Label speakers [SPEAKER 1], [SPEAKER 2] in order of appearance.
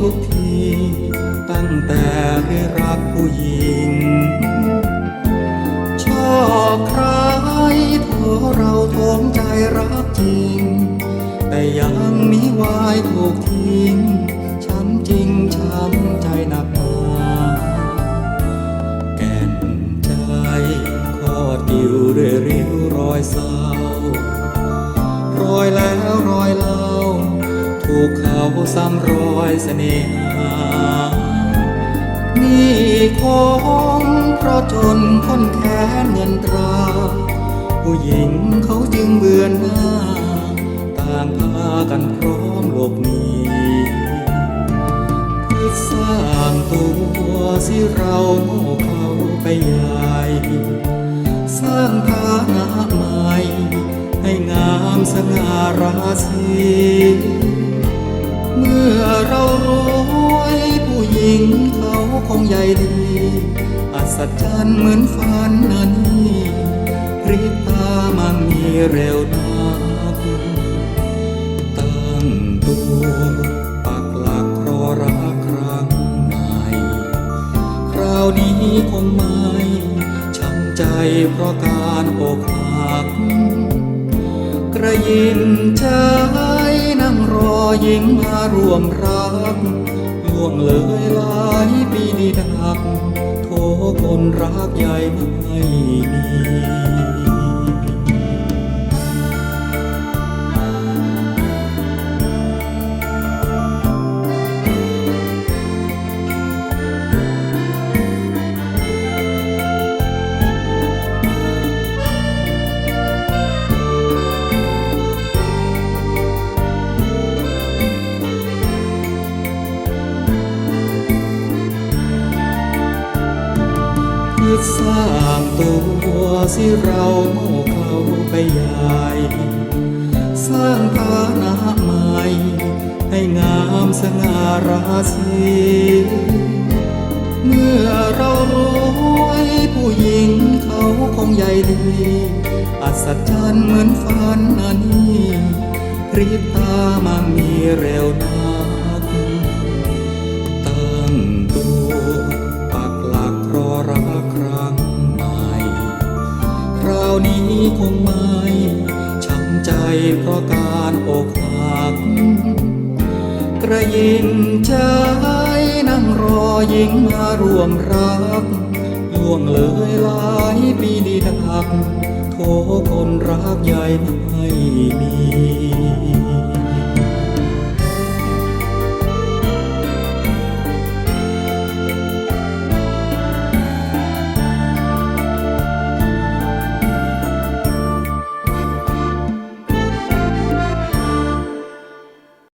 [SPEAKER 1] ทุกที ตั้งแต่ได้รักผู้หญิง ชอบใครเโทเราทมใจรักจริง แต่ยังมีวายถูกทิ้ง ช้ำจริงช้ำใจหนักหนาแก่นใจขอติวด้วยริ้วรอยสา เขาซ้ำรอยเสน่หา นี่คงเพราะจนคนแค้นเงินตรา ผู้หญิงเขาจึงเบือนหน้า ต่างพากันพร้อมหลบหนีเพื่อสร้างตัวสิเราโง่เขาไปใหญ่สร้างฐานะใหม่ให้งามสง่าราศี เมื่อเรารวยผู้หญิงเขาคงใหญ่ดี อัศจรรย์เหมือนฝันนันนี้พริบตามันมีเร็วนักตั้งตัวปักหลักรอรักครั้งใหม่คราวนี้คงไม่ช้ำใจเพราะการอกหักกระยิมใจนั่งรอ หญิงมาร่วมรักล่วงเลยหลายปีนี้ดักโทคนรักใหญ่ไม่มี คิดสร้างตัวสิเราโง่เขาไปใหญ่สร้างฐานะใหม่ ให้งามสง่าราศีเมื่อเรารวยผู้หญิงเขาคงใหญ่ดี อัศจรรย์เหมือนฝันนันนี้ริบตามันมีเร็วนัก เพราะการอกหัก กระยินใจนั่งรอหญิงมาร่วมรักล่วงเลยหลายปีดีดักโทคนรักใหญ่ไม่มี